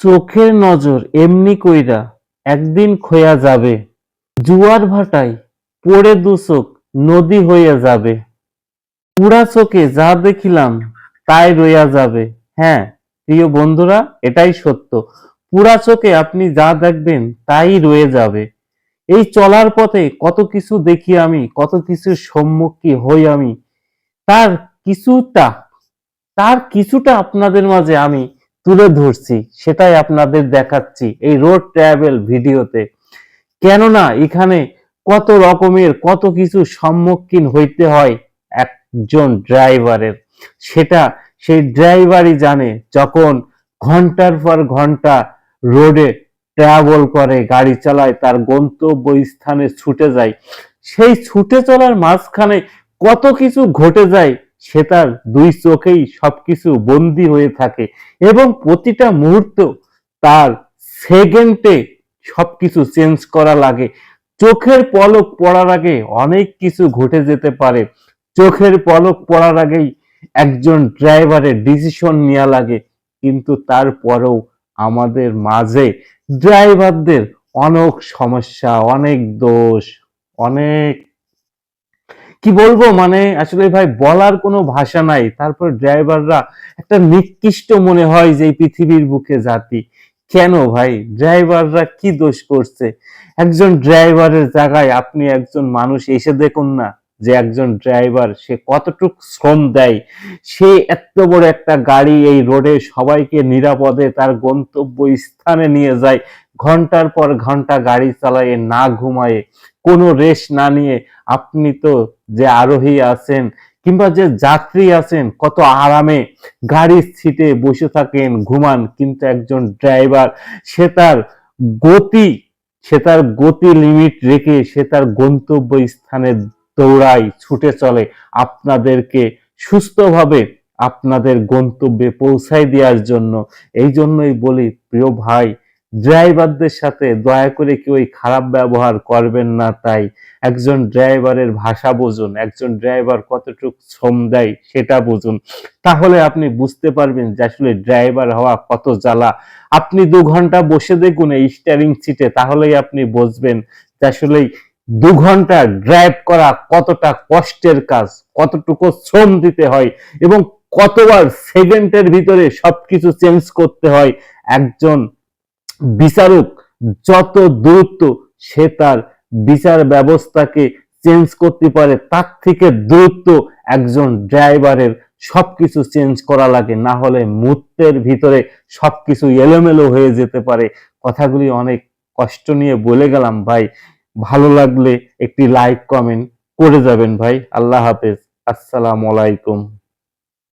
চোখের নজর এমনি কইরা একদিন খোয়া যাবে, জুয়ার ভাটায় পড়ে দুচোখ নদী হইয়া যাবে। পুরা চোখে যা দেখিলাম তাই রইয়া যাবে। হ্যাঁ প্রিয় বন্ধুরা, এটাই সত্য। পুরা চোখে আপনি যা দেখবেন তাই রয়ে যাবে। এই চলার পথে কত কিছু দেখি আমি, কত কিছু সম্মুখী হই আমি। তার কিছুটা তার কিছুটা আপনাদের মাঝে আমি তুলে ধরছি, সেটাই আপনাদের দেখাচ্ছি এই রোড ট্রাভেল ভিডিওতে। কেননা এখানে কত রকমের, কত কিছু সম্মুখীন হইতে হয় একজন ড্রাইভারের সেটা সেই ড্রাইভারই জানে যখন ঘণ্টার পর ঘণ্টা রোডে ট্রাভেল করে, গাড়ি চালায়, তার গন্তব্য স্থানে ছুটে যায়। সেই ছুটে চলার মাঝখানে কত কিছু ঘটে যায় সে তার দুই চোখেই সবকিছু বন্দি হয়ে থাকে এবং প্রতিটা মুহূর্ত তার সেকেন্ডে সবকিছু চেঞ্জ করা লাগে। চোখের পলক পড়ার আগে অনেক কিছু ঘটে যেতে পারে। চোখের পলক পড়ার আগেই একজন ড্রাইভারের ডিসিশন নেওয়া লাগে। কিন্তু তারপরেও আমাদের মাঝে ড্রাইভারদের অনেক সমস্যা, অনেক দোষ, অনেক কি বলব? মানে আসলে ভাই, বলার কোনো ভাষা নাই। তারপর ড্রাইভাররা একটা নিকৃষ্ট মনে হয় যে পৃথিবীর বুকে জাতি। কেন ভাই? ড্রাইভাররা কি দোষ করছে? একজন ড্রাইভারের জায়গায় আপনি একজন মানুষ এসে দেখুন না যে একজন ড্রাইভার সে কতটুক শ্রম দেয়। সে এত বড় একটা গাড়ি এই রোডে সবাইকে নিরাপদে তার গন্তব্য স্থানে নিয়ে যায়। ঘণ্টার পর ঘণ্টা গাড়ি চালায়, না ঘুমায়ে। কোনো রেশ না নিয়ে আপনি তো যে আরোহী আছেন কিংবা যে যাত্রী আছেন, কত আরামে গাড়ির সিটে বসে থাকেন, ঘুমান, কিন্তু একজন ড্রাইভার সে তার গতি, সে তার গতি লিমিট রেখে সে তার গন্তব্য স্থানে দৌড়ায়, ছুটে চলে। আপনাদেরকে সুস্থভাবে আপনাদের গন্তব্যে পৌঁছায় দেওয়ার জন্য এই জন্যই বলি, প্রিয় ভাই ড্রাইভারদের সাথে দয়া করে কেউ খারাপ ব্যবহার করবেন না তাই একজন ড্রাইভারের ভাষা বুঝুন, একজন ড্রাইভার কতটুকু শ্রম দেয় সেটা বুঝুন। তাহলে আপনি বুঝতে পারবেন যে আসলে ড্রাইভার হওয়া কত জ্বালা। আপনি দু ঘণ্টা বসে দেখুন এই স্টিয়ারিং সিটে তাহলেই আপনি বুঝবেন যে আসলে দু ঘণ্টা ড্রাইভ করা কতটা কষ্টের কাজ, কতটুকু শ্রম দিতে হয় এবং কতবার সেকেন্ডের ভিতরে সবকিছু চেঞ্জ করতে হয়। একজন বিচারক যত দ্রুত সে তার বিচার ব্যবস্থাকে চেঞ্জ করতে পারে, তার থেকে দ্রুত একজন ড্রাইভারের সবকিছু চেঞ্জ করা লাগে। না হলে মুহূর্তের ভিতরে সবকিছু এলোমেলো হয়ে যেতে পারে। কথাগুলি অনেক কষ্ট নিয়ে বলে গেলাম ভাই। ভালো লাগলে একটি লাইক কমেন্ট করে যাবেন ভাই। আল্লাহ হাফেজ। আসসালামু আলাইকুম।